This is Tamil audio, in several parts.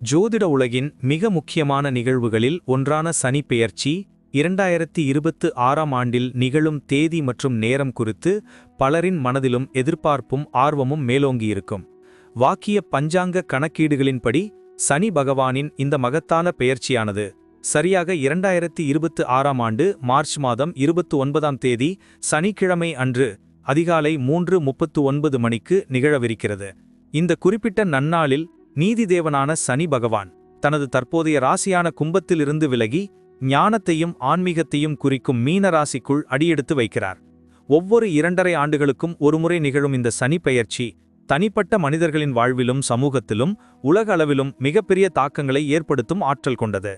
ஜோதிட உலகின் மிக முக்கியமான நிகழ்வுகளில் ஒன்றான சனி பெயர்ச்சி இரண்டாயிரத்தி இருபத்து ஆறாம் ஆண்டில் நிகழும் தேதி மற்றும் நேரம் குறித்து பலரின் மனதிலும் எதிர்பார்ப்பும் ஆர்வமும் மேலோங்கியிருக்கும். வாக்கிய பஞ்சாங்க கணக்கீடுகளின்படி சனி பகவானின் இந்த மகத்தான பெயர்ச்சியானது சரியாக இரண்டாயிரத்தி இருபத்து ஆறாம் ஆண்டு மார்ச் மாதம் இருபத்து ஒன்பதாம் தேதி சனிக்கிழமை அன்று அதிகாலை மூன்று முப்பத்து ஒன்பது மணிக்கு நிகழவிருக்கிறது. இந்த குறிப்பிட்ட நன்னாளில் நீதிதேவனான சனி பகவான் தனது தற்போதைய ராசியான கும்பத்திலிருந்து விலகி ஞானத்தையும் ஆன்மீகத்தையும் குறிக்கும் மீன ராசிக்குள் அடியெடுத்து வைக்கிறார். ஒவ்வொரு இரண்டரை ஆண்டுகளுக்கும் ஒருமுறை நிகழும் இந்த சனி பெயர்ச்சி தனிப்பட்ட மனிதர்களின் வாழ்விலும் சமூகத்திலும் உலக அளவிலும் மிகப்பெரிய தாக்கங்களை ஏற்படுத்தும் ஆற்றல் கொண்டது.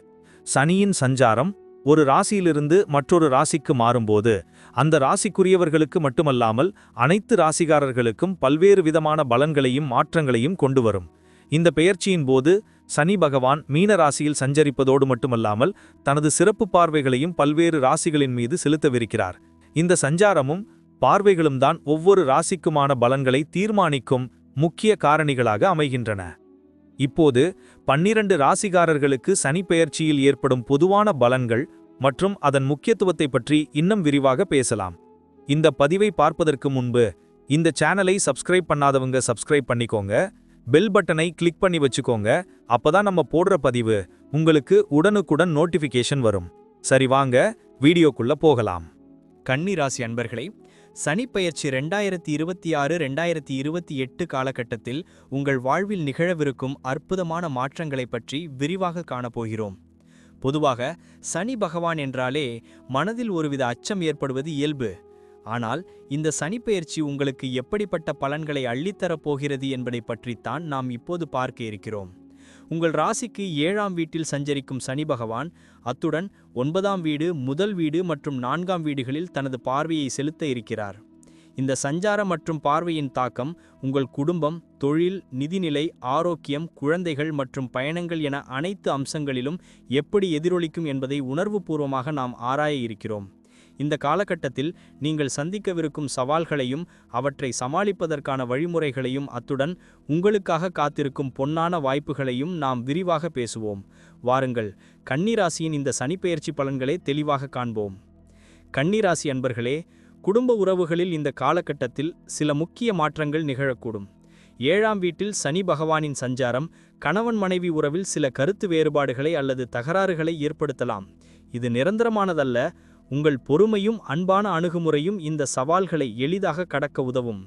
சனியின் சஞ்சாரம் ஒரு ராசியிலிருந்து மற்றொரு ராசிக்கு மாறும்போது அந்த ராசிக்குரியவர்களுக்கு மட்டுமல்லாமல் அனைத்து ராசிகாரர்களுக்கும் பல்வேறு விதமான பலன்களையும் மாற்றங்களையும் கொண்டு வரும். இந்த பெயர்ச்சியின் போது சனி பகவான் மீன ராசியில் சஞ்சரிப்பதோடு மட்டுமல்லாமல் தனது சிறப்பு பார்வைகளையும் பல்வேறு ராசிகளின் மீது செலுத்தவிருக்கிறார். இந்த சஞ்சாரமும் பார்வைகளும் தான் ஒவ்வொரு ராசிக்குமான பலன்களை தீர்மானிக்கும் முக்கிய காரணிகளாக அமைகின்றன. இப்போது பன்னிரண்டு ராசிகாரர்களுக்கு சனி பெயர்ச்சியில் ஏற்படும் பொதுவான பலன்கள் மற்றும் அதன் முக்கியத்துவத்தை பற்றி இன்னும் விரிவாக பேசலாம். இந்த பதிவை பார்ப்பதற்கு முன்பு இந்த சேனலை சப்ஸ்கிரைப் பண்ணாதவங்க சப்ஸ்கிரைப் பண்ணிக்கோங்க. பெல் பட்டனை கிளிக் பண்ணி வச்சுக்கோங்க. அப்பதான் நம்ம போடுற பதிவு உங்களுக்கு உடனுக்குடன் நோட்டிஃபிகேஷன் வரும். சரி வாங்க வீடியோக்குள்ள போகலாம். கன்னிராசி அன்பர்களே சனிப்பெயர்ச்சி ரெண்டாயிரத்தி இருபத்தி ஆறு ரெண்டாயிரத்தி இருபத்தி எட்டு காலகட்டத்தில் உங்கள் வாழ்வில் நிகழவிருக்கும் அற்புதமான மாற்றங்களைப் பற்றி விரிவாக காணப்போகிறோம். பொதுவாக சனி பகவான் என்றாலே மனதில் ஒருவித அச்சம் ஏற்படுவது இயல்பு. ஆனால் இந்த சனிப்பெயர்ச்சி உங்களுக்கு எப்படிப்பட்ட பலன்களை அள்ளித்தரப் போகிறது என்பதை பற்றித்தான் நாம் இப்போது பார்க்க இருக்கிறோம். உங்கள் ராசிக்கு ஏழாம் வீட்டில் சஞ்சரிக்கும் சனி பகவான் அத்துடன் ஒன்பதாம் வீடு முதல் வீடு மற்றும் நான்காம் வீடுகளில் தனது பார்வையை செலுத்த இருக்கிறார். இந்த சஞ்சார மற்றும் பார்வையின் தாக்கம் உங்கள் குடும்பம் தொழில் நிதிநிலை ஆரோக்கியம் குழந்தைகள் மற்றும் பயணங்கள் என அனைத்து அம்சங்களிலும் எப்படி எதிரொலிக்கும் என்பதை உணர்வுபூர்வமாக நாம் ஆராய இருக்கிறோம். இந்த காலகட்டத்தில் நீங்கள் சந்திக்கவிருக்கும் சவால்களையும் அவற்றை சமாளிப்பதற்கான வழிமுறைகளையும் அத்துடன் உங்களுக்காக காத்திருக்கும் பொன்னான வாய்ப்புகளையும் நாம் விரிவாக பேசுவோம். வாருங்கள் கன்னிராசியின் இந்த சனிப்பெயர்ச்சி பலன்களை தெளிவாக காண்போம். கன்னிராசி அன்பர்களே குடும்ப உறவுகளில் இந்த காலகட்டத்தில் சில முக்கிய மாற்றங்கள் நிகழக்கூடும். ஏழாம் வீட்டில் சனி பகவானின் சஞ்சாரம் கணவன் மனைவி உறவில் சில கருத்து வேறுபாடுகளை அல்லது தகராறுகளை ஏற்படுத்தலாம். இது நிரந்தரமானதல்ல உங்கள் பொறுமையும் அன்பான அணுகுமுறையும் இந்த சவால்களை எளிதாக கடக்க உதவும்.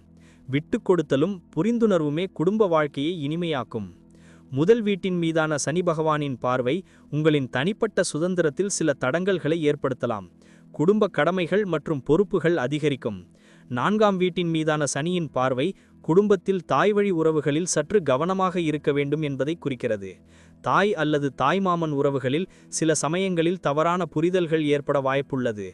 விட்டு கொடுத்தலும் புரிந்துணர்வுமே குடும்ப வாழ்க்கையை இனிமையாக்கும். முதல் வீட்டின் மீதான சனி பகவானின் பார்வை உங்களின் தனிப்பட்ட சுதந்திரத்தில் சில தடங்கல்களை ஏற்படுத்தலாம். குடும்ப கடமைகள் மற்றும் பொறுப்புகள் அதிகரிக்கும். நான்காம் வீட்டின் மீதான சனியின் பார்வை குடும்பத்தில் தாய்வழி உறவுகளில் சற்று கவனமாக இருக்க வேண்டும் என்பதை குறிக்கிறது. தாய் அல்லது தாய்மாமன் உறவுகளில் சில சமயங்களில் தவறான புரிதல்கள் ஏற்பட வாய்ப்புள்ளது.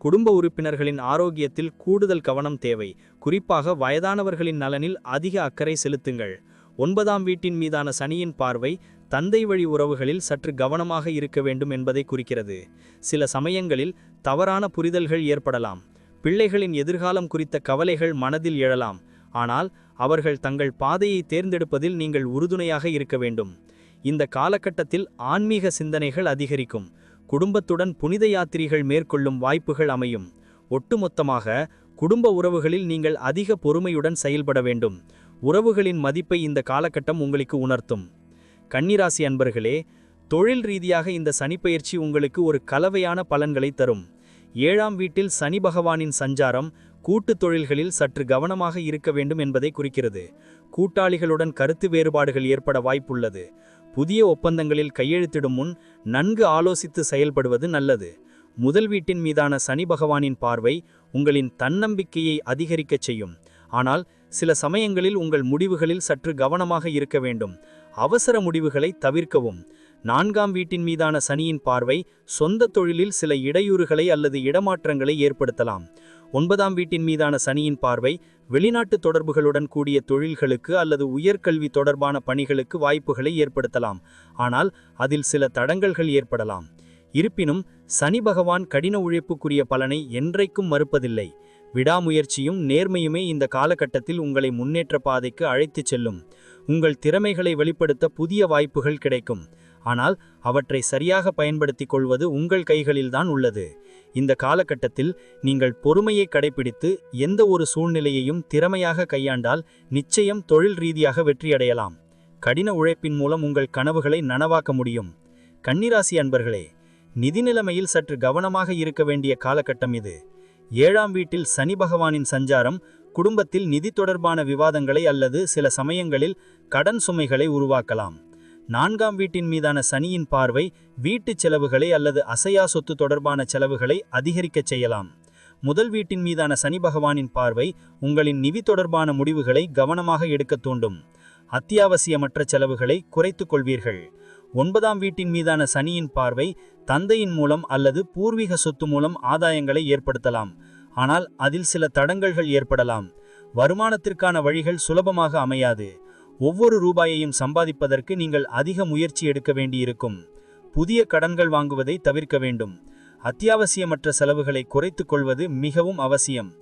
குடும்ப உறுப்பினர்களின் ஆரோக்கியத்தில் கூடுதல் கவனம் தேவை. குறிப்பாக வயதானவர்களின் நலனில் அதிக அக்கறை செலுத்துங்கள். ஒன்பதாம் வீட்டின் மீதான சனியின் பார்வை தந்தை வழி உறவுகளில் சற்று கவனமாக இருக்க வேண்டும் என்பதை குறிக்கிறது. சில சமயங்களில் தவறான புரிதல்கள் ஏற்படலாம். பிள்ளைகளின் எதிர்காலம் குறித்த கவலைகள் மனதில் எழலாம். ஆனால் அவர்கள் தங்கள் பாதையை தேர்ந்தெடுப்பதில் நீங்கள் உறுதுணையாக இருக்க வேண்டும். இந்த காலகட்டத்தில் ஆன்மீக சிந்தனைகள் அதிகரிக்கும். குடும்பத்துடன் புனித யாத்திரைகள் மேற்கொள்ளும் வாய்ப்புகள் அமையும். ஒட்டுமொத்தமாக குடும்ப உறவுகளில் நீங்கள் அதிக பொறுமையுடன் செயல்பட வேண்டும். உறவுகளின் மதிப்பை இந்த காலகட்டம் உங்களுக்கு உணர்த்தும். கன்னிராசி அன்பர்களே தொழில் ரீதியாக இந்த சனிப்பயிற்சி உங்களுக்கு ஒரு கலவையான பலன்களை தரும். ஏழாம் வீட்டில் சனி பகவானின் சஞ்சாரம் கூட்டு தொழில்களில் சற்று கவனமாக இருக்க வேண்டும் என்பதை குறிக்கிறது. கூட்டாளிகளுடன் கருத்து வேறுபாடுகள் ஏற்பட வாய்ப்புள்ளது. புதிய ஒப்பந்தங்களில் கையெழுத்திடும் முன் நன்கு ஆலோசித்து செயல்படுவது நல்லது. முதல் வீட்டின் மீதான சனி பகவானின் பார்வை உங்களின் தன்னம்பிக்கையை அதிகரிக்கச் செய்யும். ஆனால் சில சமயங்களில் உங்கள் முடிவுகளில் சற்று கவனமாக இருக்க வேண்டும். அவசர முடிவுகளை தவிர்க்கவும். நான்காம் வீட்டின் மீதான சனியின் பார்வை சொந்த தொழிலில் சில இடையூறுகளை அல்லது இடமாற்றங்களை ஏற்படுத்தலாம். ஒன்பதாம் வீட்டின் மீதான சனியின் பார்வை வெளிநாட்டு தொடர்புகளுடன் கூடிய தொழில்களுக்கு அல்லது உயர்கல்வி தொடர்பான பணிகளுக்கு வாய்ப்புகளை ஏற்படுத்தலாம். ஆனால் அதில் சில தடங்கல்கள் ஏற்படலாம். இருப்பினும் சனி பகவான் கடின உழைப்புக்குரிய பலனை என்றைக்கும் மறுப்பதில்லை. விடாமுயற்சியும் நேர்மையுமே இந்த காலகட்டத்தில் உங்களை முன்னேற்ற பாதைக்கு அழைத்துச் செல்லும். உங்கள் திறமைகளை வெளிப்படுத்த புதிய வாய்ப்புகள் கிடைக்கும். ஆனால் அவற்றை சரியாக பயன்படுத்திக் கொள்வது உங்கள் கைகளில்தான் உள்ளது. இந்த காலகட்டத்தில் நீங்கள் பொறுமையை கடைபிடித்து எந்த ஒரு சூழ்நிலையையும் திறமையாக கையாண்டால் நிச்சயம் தொழில் ரீதியாக வெற்றியடையலாம் கடின உழைப்பின் மூலம் உங்கள் கனவுகளை நனவாக்க முடியும். கன்னிராசி அன்பர்களே நிதி நிலைமையில் சற்று கவனமாக இருக்க வேண்டிய காலகட்டம் இது. ஏழாம் வீட்டில் சனி பகவானின் சஞ்சாரம் குடும்பத்தில் நிதி தொடர்பான விவாதங்களை அல்லது சில சமயங்களில் கடன் சுமைகளை உருவாக்கலாம். நான்காம் வீட்டின் மீதான சனியின் பார்வை வீட்டுச் செலவுகளை அல்லது அசையா சொத்து தொடர்பான செலவுகளை அதிகரிக்கச் செய்யலாம். முதல் வீட்டின் மீதான சனி பகவானின் பார்வை உங்களின் நிதி தொடர்பான முடிவுகளை கவனமாக எடுக்க தூண்டும். அத்தியாவசியமற்ற செலவுகளை குறைத்துக் கொள்வீர்கள். ஒன்பதாம் வீட்டின் மீதான சனியின் பார்வை தந்தையின் மூலம் அல்லது பூர்வீக சொத்து மூலம் ஆதாயங்களை ஏற்படுத்தலாம். ஆனால் அதில் சில தடங்கல்கள் ஏற்படலாம். வருமானத்திற்கான வழிகள் சுலபமாக அமையாது. ஒவ்வொரு ரூபாயையும் சம்பாதிப்பதற்கு நீங்கள் அதிக முயற்சி எடுக்க வேண்டியிருக்கும். புதிய கடன்கள் வாங்குவதை தவிர்க்க வேண்டும். அத்தியாவசியமற்ற செலவுகளை குறைத்துக் கொள்வது மிகவும் அவசியம்.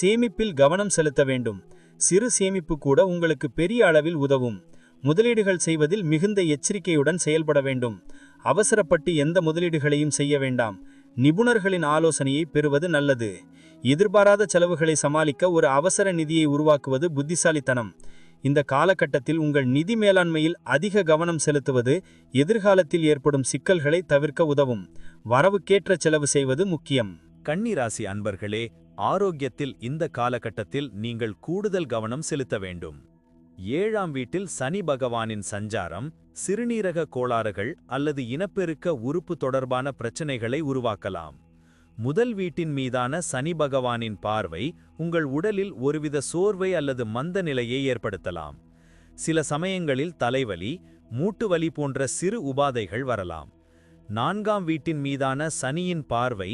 சேமிப்பில் கவனம் செலுத்த வேண்டும். சிறு சேமிப்பு கூட உங்களுக்கு பெரிய அளவில் உதவும். முதலீடுகள் செய்வதில் மிகுந்த எச்சரிக்கையுடன் செயல்பட வேண்டும். அவசரப்பட்டு எந்த முதலீடுகளையும் செய்ய வேண்டாம். நிபுணர்களின் ஆலோசனையை பெறுவது நல்லது. எதிர்பாராத செலவுகளை சமாளிக்க ஒரு அவசர நிதியை உருவாக்குவது புத்திசாலித்தனம். இந்த காலகட்டத்தில் உங்கள் நிதி மேலாண்மையில் அதிக கவனம் செலுத்துவது எதிர்காலத்தில் ஏற்படும் சிக்கல்களை தவிர்க்க உதவும். வரவுக்கேற்ற செலவு செய்வது முக்கியம். கன்னிராசி அன்பர்களே ஆரோக்கியத்தில் இந்த காலகட்டத்தில் நீங்கள் கூடுதல் கவனம் செலுத்த வேண்டும். ஏழாம் வீட்டில் சனி பகவானின் சஞ்சாரம் சிறுநீரக கோளாறுகள் அல்லது இனப்பெருக்க உறுப்பு தொடர்பான பிரச்சனைகளை உருவாக்கலாம். முதல் வீட்டின் மீதான சனி பகவானின் பார்வை உங்கள் உடலில் ஒருவித சோர்வை அல்லது மந்த நிலையை ஏற்படுத்தலாம். சில சமயங்களில் தலைவலி மூட்டு வலி போன்ற சிறு உபாதைகள் வரலாம். நான்காம் வீட்டின் மீதான சனியின் பார்வை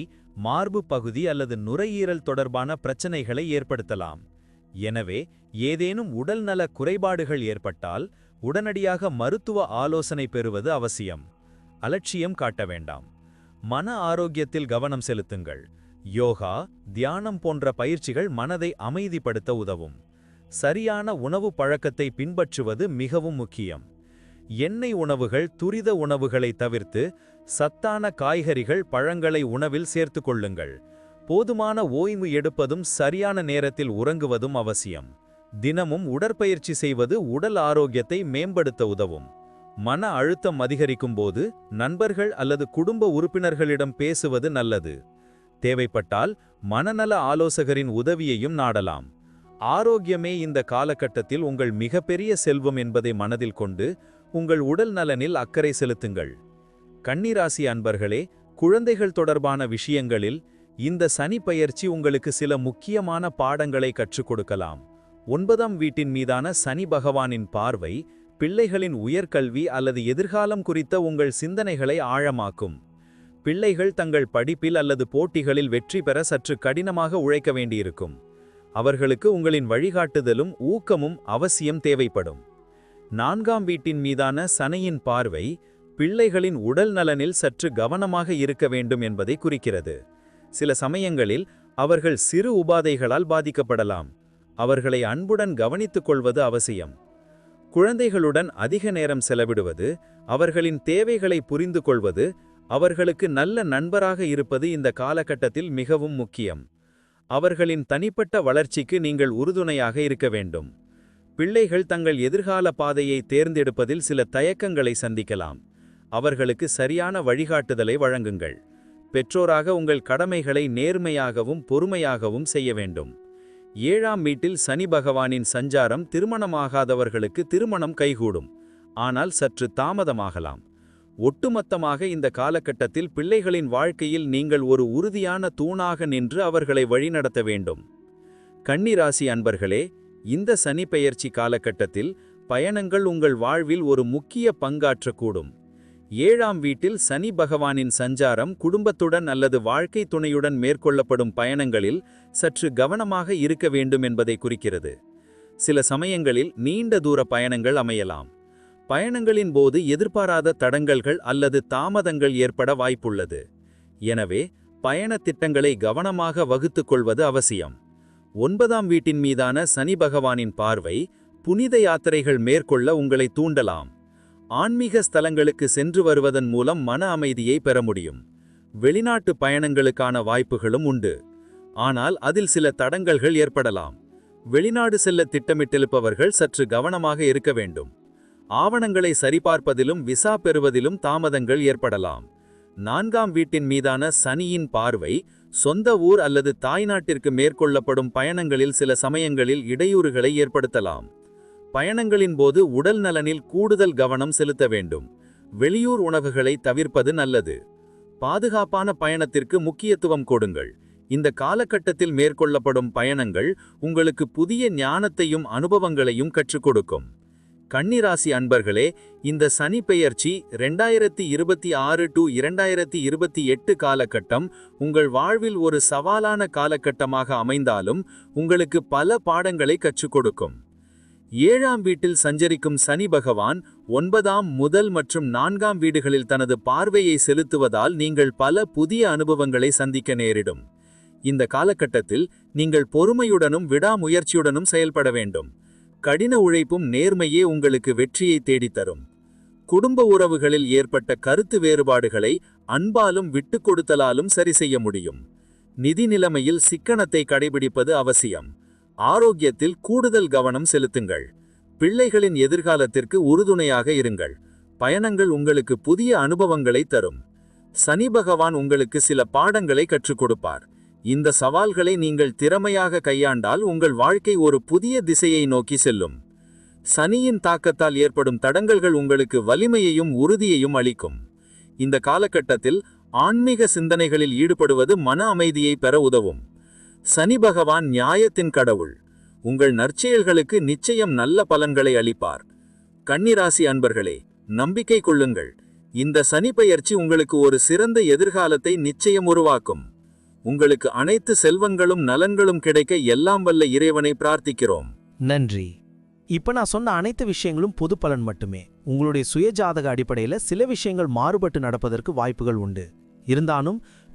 மார்பு பகுதி அல்லது நுரையீரல் தொடர்பான பிரச்சனைகளை ஏற்படுத்தலாம். எனவே ஏதேனும் உடல்நல குறைபாடுகள் ஏற்பட்டால் உடனடியாக மருத்துவ ஆலோசனை பெறுவது அவசியம். அலட்சியம் காட்ட வேண்டாம். மன ஆரோக்கியத்தில் கவனம் செலுத்துங்கள். யோகா தியானம் போன்ற பயிற்சிகள் மனதை அமைதிப்படுத்த உதவும். சரியான உணவு பழக்கத்தை பின்பற்றுவது மிகவும் முக்கியம். எண்ணெய் உணவுகள் துரித உணவுகளை தவிர்த்து சத்தான காய்கறிகள் பழங்களை உணவில் சேர்த்து கொள்ளுங்கள். போதுமான ஓய்வு எடுப்பதும் சரியான நேரத்தில் உறங்குவதும் அவசியம். தினமும் உடற்பயிற்சி செய்வது உடல் ஆரோக்கியத்தை மேம்படுத்த உதவும். மன அழுத்தம் அதிகரிக்கும் போது நண்பர்கள் அல்லது குடும்ப உறுப்பினர்களிடம் பேசுவது நல்லது. தேவைப்பட்டால் மனநல ஆலோசகரின் உதவியையும் நாடலாம். ஆரோக்கியமே இந்த காலகட்டத்தில் உங்கள் மிகப்பெரிய செல்வம் என்பதை மனதில் கொண்டு உங்கள் உடல் நலனில் அக்கறை செலுத்துங்கள். கன்னிராசி அன்பர்களே குழந்தைகள் தொடர்பான விஷயங்களில் இந்த சனி பயிற்சி உங்களுக்கு சில முக்கியமான பாடங்களை கற்றுக் கொடுக்கலாம். ஒன்பதாம் வீட்டின் மீதான சனி பகவானின் பார்வை பிள்ளைகளின் உயர்கல்வி அல்லது எதிர்காலம் குறித்த உங்கள் சிந்தனைகளை ஆழமாக்கும். பிள்ளைகள் தங்கள் படிப்பில் அல்லது போட்டிகளில் வெற்றி பெற சற்று கடினமாக உழைக்க வேண்டியிருக்கும். அவர்களுக்கு உங்களின் வழிகாட்டுதலும் ஊக்கமும் அவசியம் தேவைப்படும். நான்காம் வீட்டின் மீதான சனையின் பார்வை பிள்ளைகளின் உடல் நலனில் சற்று கவனமாக இருக்க வேண்டும் என்பதை குறிக்கிறது. சில சமயங்களில் அவர்கள் சிறு உபாதைகளால் பாதிக்கப்படலாம். அவர்களை அன்புடன் கவனித்துக் கொள்வது அவசியம். குழந்தைகளுடன் அதிக நேரம் செலவிடுவது அவர்களின் தேவைகளை புரிந்து கொள்வது அவர்களுக்கு நல்ல நண்பராக இருப்பது இந்த காலகட்டத்தில் மிகவும் முக்கியம். அவர்களின் தனிப்பட்ட வளர்ச்சிக்கு நீங்கள் உறுதுணையாக இருக்க வேண்டும். பிள்ளைகள் தங்கள் எதிர்கால பாதையை தேர்ந்தெடுப்பதில் சில தயக்கங்களை சந்திக்கலாம். அவர்களுக்கு சரியான வழிகாட்டுதலை வழங்குங்கள். பெற்றோராக உங்கள் கடமைகளை நேர்மையாகவும் பொறுமையாகவும் செய்ய வேண்டும். ஏழாம் வீட்டில் சனி பகவானின் சஞ்சாரம் திருமணமாகாதவர்களுக்கு திருமணம் கைகூடும். ஆனால் சற்று தாமதமாகலாம். ஒட்டுமொத்தமாக இந்த காலகட்டத்தில் பிள்ளைகளின் வாழ்க்கையில் நீங்கள் ஒரு உறுதியான தூணாக நின்று அவர்களை வழிநடத்த வேண்டும். கன்னிராசி அன்பர்களே இந்த சனி பெயர்ச்சி காலகட்டத்தில் பயணங்கள் உங்கள் வாழ்வில் ஒரு முக்கிய பங்காற்றக்கூடும். ஏழாம் வீட்டில் சனி பகவானின் சஞ்சாரம் குடும்பத்துடன் அல்லது வாழ்க்கை துணையுடன் மேற்கொள்ளப்படும் பயணங்களில் சற்று கவனமாக இருக்க வேண்டும் என்பதை குறிக்கிறது. சில சமயங்களில் நீண்ட தூர பயணங்கள் அமையலாம். பயணங்களின் போது எதிர்பாராத தடங்கல்கள் அல்லது தாமதங்கள் ஏற்பட வாய்ப்புள்ளது. எனவே பயணத் திட்டங்களை கவனமாக வகுத்துக் கொள்வது அவசியம். ஒன்பதாம் வீட்டின் மீதான சனி பகவானின் பார்வை புனித யாத்திரைகள் மேற்கொள்ள உங்களை தூண்டலாம். ஆன்மீக ஸ்தலங்களுக்கு சென்று வருவதன் மூலம் மன அமைதியை பெற முடியும். வெளிநாட்டு பயணங்களுக்கான வாய்ப்புகளும் உண்டு. ஆனால் அதில் சில தடங்கல்கள் ஏற்படலாம். வெளிநாடு செல்ல திட்டமிட்டிருப்பவர்கள் சற்று கவனமாக இருக்க வேண்டும். ஆவணங்களை சரிபார்ப்பதிலும் விசா பெறுவதிலும் தாமதங்கள் ஏற்படலாம். நான்காம் வீட்டின் மீதான சனியின் பார்வை சொந்த ஊர் அல்லது தாய்நாட்டிற்கு மேற்கொள்ளப்படும் பயணங்களில் சில சமயங்களில் இடையூறுகளை ஏற்படுத்தலாம். பயணங்களின் போது உடல் நலனில் கூடுதல் கவனம் செலுத்த வேண்டும். வெளியூர் உணவுகளை தவிர்ப்பது நல்லது. பாதுகாப்பான பயணத்திற்கு முக்கியத்துவம் கொடுங்கள். இந்த காலகட்டத்தில் மேற்கொள்ளப்படும் பயணங்கள் உங்களுக்கு புதிய ஞானத்தையும் அனுபவங்களையும் கற்றுக் கொடுக்கும். கன்னிராசி அன்பர்களே இந்த சனி பெயர்ச்சி ரெண்டாயிரத்தி இருபத்தி ஆறு டு இரண்டாயிரத்தி இருபத்தி எட்டு காலகட்டம் உங்கள் வாழ்வில் ஒரு சவாலான காலகட்டமாக அமைந்தாலும் உங்களுக்கு பல பாடங்களை கற்றுக் கொடுக்கும். ஏழாம் வீட்டில் சஞ்சரிக்கும் சனி பகவான் ஒன்பதாம் முதல் மற்றும் நான்காம் வீடுகளில் தனது பார்வையை செலுத்துவதால் நீங்கள் பல புதிய அனுபவங்களை சந்திக்க நேரிடும். இந்த காலகட்டத்தில் நீங்கள் பொறுமையுடனும் விடாமுயற்சியுடனும் செயல்பட வேண்டும். கடின உழைப்பும் நேர்மையே உங்களுக்கு வெற்றியை தேடித்தரும். குடும்ப உறவுகளில் ஏற்பட்ட கருத்து வேறுபாடுகளை அன்பாலும் விட்டுக் கொடுத்தலாலும் சரி செய்ய முடியும். நிதி நிலைமையில் சிக்கனத்தை கடைபிடிப்பது அவசியம். ஆரோக்கியத்தில் கூடுதல் கவனம் செலுத்துங்கள். பிள்ளைகளின் எதிர்காலத்திற்கு உறுதுணையாக இருங்கள். பயணங்கள் உங்களுக்கு புதிய அனுபவங்களை தரும். சனி பகவான் உங்களுக்கு சில பாடங்களை கற்றுக் கொடுப்பார். இந்த சவால்களை நீங்கள் திறமையாக கையாண்டால் உங்கள் வாழ்க்கை ஒரு புதிய திசையை நோக்கி செல்லும். சனியின் தாக்கத்தால் ஏற்படும் தடங்கல்கள் உங்களுக்கு வலிமையையும் உறுதியையும் அளிக்கும். இந்த காலகட்டத்தில் ஆன்மீக சிந்தனைகளில் ஈடுபடுவது மன அமைதியை பெற உதவும். சனி பகவான் நியாயத்தின் கடவுள். உங்கள் நற்செயல்களுக்கு நிச்சயம் நல்ல பலன்களை அளிப்பார். கன்னிராசி அன்பர்களே நம்பிக்கை கொள்ளுங்கள். இந்த சனி பெயர்ச்சி உங்களுக்கு ஒரு சிறந்த எதிர்காலத்தை நிச்சயம் உருவாக்கும். உங்களுக்கு அனைத்து செல்வங்களும் நலன்களும் கிடைக்க எல்லாம் வல்ல இறைவனை பிரார்த்திக்கிறோம். நன்றி. இப்ப நான் சொன்ன அனைத்து விஷயங்களும் பொது பலன் மட்டுமே. உங்களுடைய சுயஜாதக அடிப்படையில சில விஷயங்கள் மாறுபட்டு நடப்பதற்கு வாய்ப்புகள் உண்டு. இருந்தாலும்